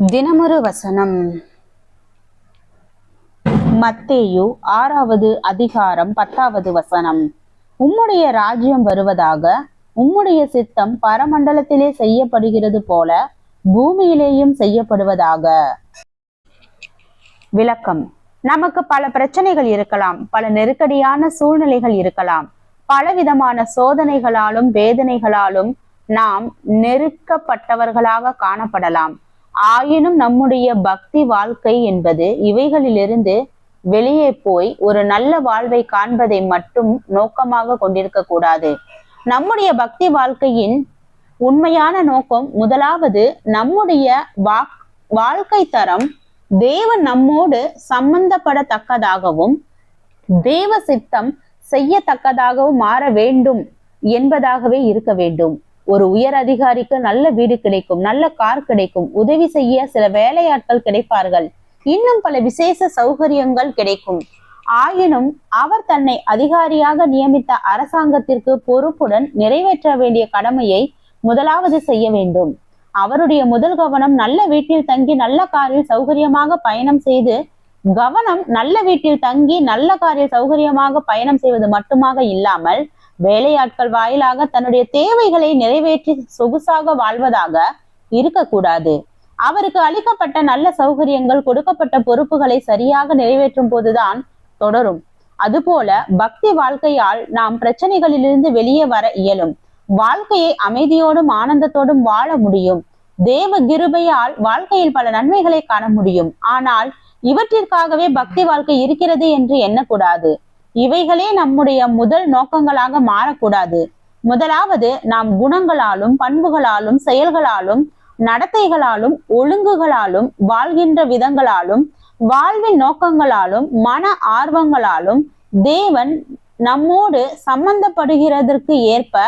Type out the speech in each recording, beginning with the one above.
தினமொரு வசனம். மத்தேயு ஆறாவது அதிகாரம் பத்தாவது வசனம். உம்முடைய ராஜ்யம் வருவதாக உம்முடைய சித்தம் பரமண்டலத்திலே செய்யப்படுகிறது போல பூமியிலேயும் செய்யப்படுவதாக. விளக்கம். நமக்கு பல பிரச்சனைகள் இருக்கலாம் பல நெருக்கடியான சூழ்நிலைகள் இருக்கலாம். பலவிதமான சோதனைகளாலும் வேதனைகளாலும் நாம் நெருக்கப்பட்டவர்களாக காணப்படலாம். ஆயினும் நம்முடைய பக்தி வாழ்க்கை என்பது இவைகளிலிருந்து வெளியே போய் ஒரு நல்ல வாழ்வை காண்பதை மட்டும் நோக்கமாக கொண்டிருக்க கூடாது. நம்முடைய பக்தி வாழ்க்கையின் உண்மையான நோக்கம் முதலாவது நம்முடைய வாழ்க்கை தரம் தேவன் நம்மோடு சம்பந்தப்படத்தக்கதாகவும் தேவ சித்தம் செய்யத்தக்கதாகவும் மாற வேண்டும் என்பதாகவே இருக்க வேண்டும். ஒரு உயர் அதிகாரிக்கு நல்ல வீடு கிடைக்கும் நல்ல கார் கிடைக்கும் உதவி செய்ய சில வேலையாட்கள் கிடைப்பார்கள். இன்னும் பல விசேஷ சௌகரியங்கள் கிடைக்கும். ஆயினும் அவர் தன்னை அதிகாரியாக நியமித்த அரசாங்கத்திற்கு பொறுப்புடன் நிறைவேற்ற வேண்டிய கடமையை முதலாவது செய்ய வேண்டும். அவருடைய முதல் கவனம் நல்ல வீட்டில் தங்கி நல்ல காரில் சௌகரியமாக பயணம் செய்து கவனம் நல்ல வீட்டில் தங்கி நல்ல காரில் சௌகரியமாக பயணம் செய்வது மட்டுமாக இல்லாமல் வேலையாட்கள் வாயிலாக தன்னுடைய தேவைகளை நிறைவேற்றி சொகுசாக வாழ்வதாக இருக்கக்கூடாது. அவருக்கு அளிக்கப்பட்ட நல்ல சௌகரியங்கள் கொடுக்கப்பட்ட பொறுப்புகளை சரியாக நிறைவேற்றும் போதுதான் தொடரும். அதுபோல பக்தி வாழ்க்கையால் நாம் பிரச்சனைகளிலிருந்து வெளியே வர இயலும். வாழ்க்கையை அமைதியோடும் ஆனந்தத்தோடும் வாழ முடியும். தேவ கிருபையால் வாழ்க்கையில் பல நன்மைகளை காண முடியும். ஆனால் இவற்றிற்காகவே பக்தி வாழ்க்கை இருக்கிறது என்று எண்ணக்கூடாது. இவைகளே நம்முடைய முதல் நோக்கங்களாக மாறக்கூடாது. முதலாவது நாம் குணங்களாலும் பண்புகளாலும் செயல்களாலும் நடத்தைகளாலும் ஒழுங்குகளாலும் வாழ்கின்ற விதங்களாலும் வாழ்வின் நோக்கங்களாலும் மன ஆர்வங்களாலும் தேவன் நம்மோடு சம்பந்தப்படுகிறதற்கு ஏற்ப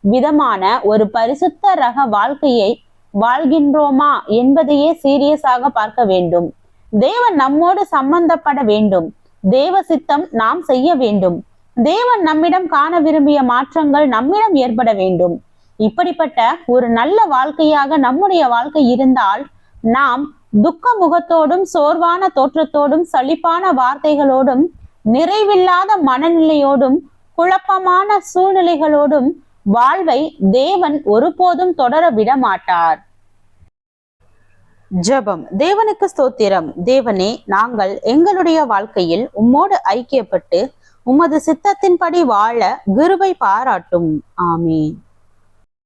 விதமான ஒரு பரிசுத்த ரக வாழ்க்கையை வாழ்கின்றோமா என்பதையே சீரியஸாக பார்க்க வேண்டும். தேவன் நம்மோடு சம்பந்தப்பட வேண்டும். தேவ சித்தம் நாம் செய்ய வேண்டும். தேவன் நம்மிடம் காண விரும்பிய மாற்றங்கள் நம்மிடம் ஏற்பட வேண்டும். இப்படிப்பட்ட ஒரு நல்ல வாழ்க்கையாக நம்முடைய வாழ்க்கை இருந்தால் நாம் துக்க முகத்தோடும் சோர்வான தோற்றத்தோடும் சலிப்பான வார்த்தைகளோடும் நிறைவில்லாத மனநிலையோடும் குழப்பமான சூழ்நிலைகளோடும் வாழ்வை தேவன் ஒருபோதும் தொடர விட மாட்டார். ஜபம். தேவனுக்கு ஸ்தோத்திரம். தேவனே நாங்கள் எங்களுடைய வாழ்க்கையில் உம்மோடு ஐக்கியப்பட்டு உமது சித்தத்தின்படி வாழ கிருபை பாராட்டும். ஆமீன்.